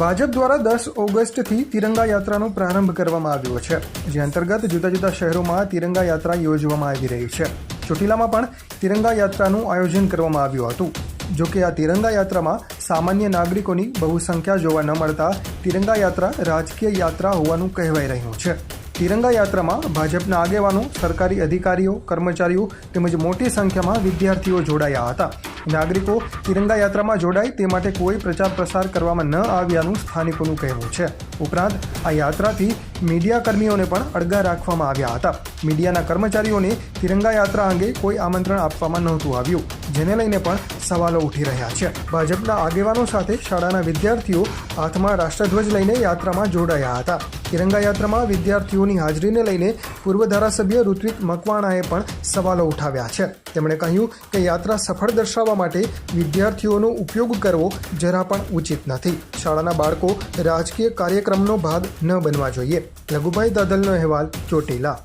ભાજપ દ્વારા દસ ઓગસ્ટથી તિરંગા યાત્રાનો પ્રારંભ કરવામાં આવ્યો છે, જે અંતર્ગત જુદા જુદા શહેરોમાં તિરંગા યાત્રા યોજવામાં આવી રહી છે. ચોટીલામાં પણ તિરંગા યાત્રાનું આયોજન કરવામાં આવ્યું હતું. જોકે આ તિરંગા યાત્રામાં સામાન્ય નાગરિકોની બહુ સંખ્યા જોવા ન મળતા તિરંગા યાત્રા રાજકીય યાત્રા હોવાનું કહેવાઈ રહ્યું છે. તિરંગા યાત્રામાં ભાજપના આગેવાનો, સરકારી અધિકારીઓ, કર્મચારીઓ તેમજ મોટી સંખ્યામાં વિદ્યાર્થીઓ જોડાયા હતા. નાગરિકો તિરંગા યાત્રામાં જોડાય તે માટે કોઈ પ્રચાર પ્રસાર કરવામાં ન આવ્યાનું સ્થાનિકોનું કહેવું છે. ઉપરાંત, આ યાત્રાથી મીડિયા કર્મીઓને પણ અડગા રાખવામાં આવ્યા હતા. મીડિયાના કર્મચારીઓને તિરંગા યાત્રા અંગે કોઈ આમંત્રણ આપવામાં નહોતું આવ્યું, જેને લઈને પણ સવાલો ઉઠી રહ્યા છે. ભાજપના આગેવાનો સાથે શાળાના વિદ્યાર્થીઓ હાથમાં રાષ્ટ્રધ્વજ લઈને યાત્રામાં જોડાયા હતા. તિરંગા યાત્રામાં વિદ્યાર્થીઓની હાજરીને લઈને પૂર્વ ધારાસભ્ય ઋત્વિક મકવાણાએ પણ સવાલો ઉઠાવ્યા છે. તેમણે કહ્યું કે યાત્રા સફળ દર્શાવવા માટે વિદ્યાર્થીઓનો ઉપયોગ કરવો જરા પણ ઉચિત નથી. શાળાના બાળકો રાજકીય કાર્યક્રમનો ભાગ ન બનવા જોઈએ. લઘુભાઈ દાદલનો અહેવાલ ચોટીલા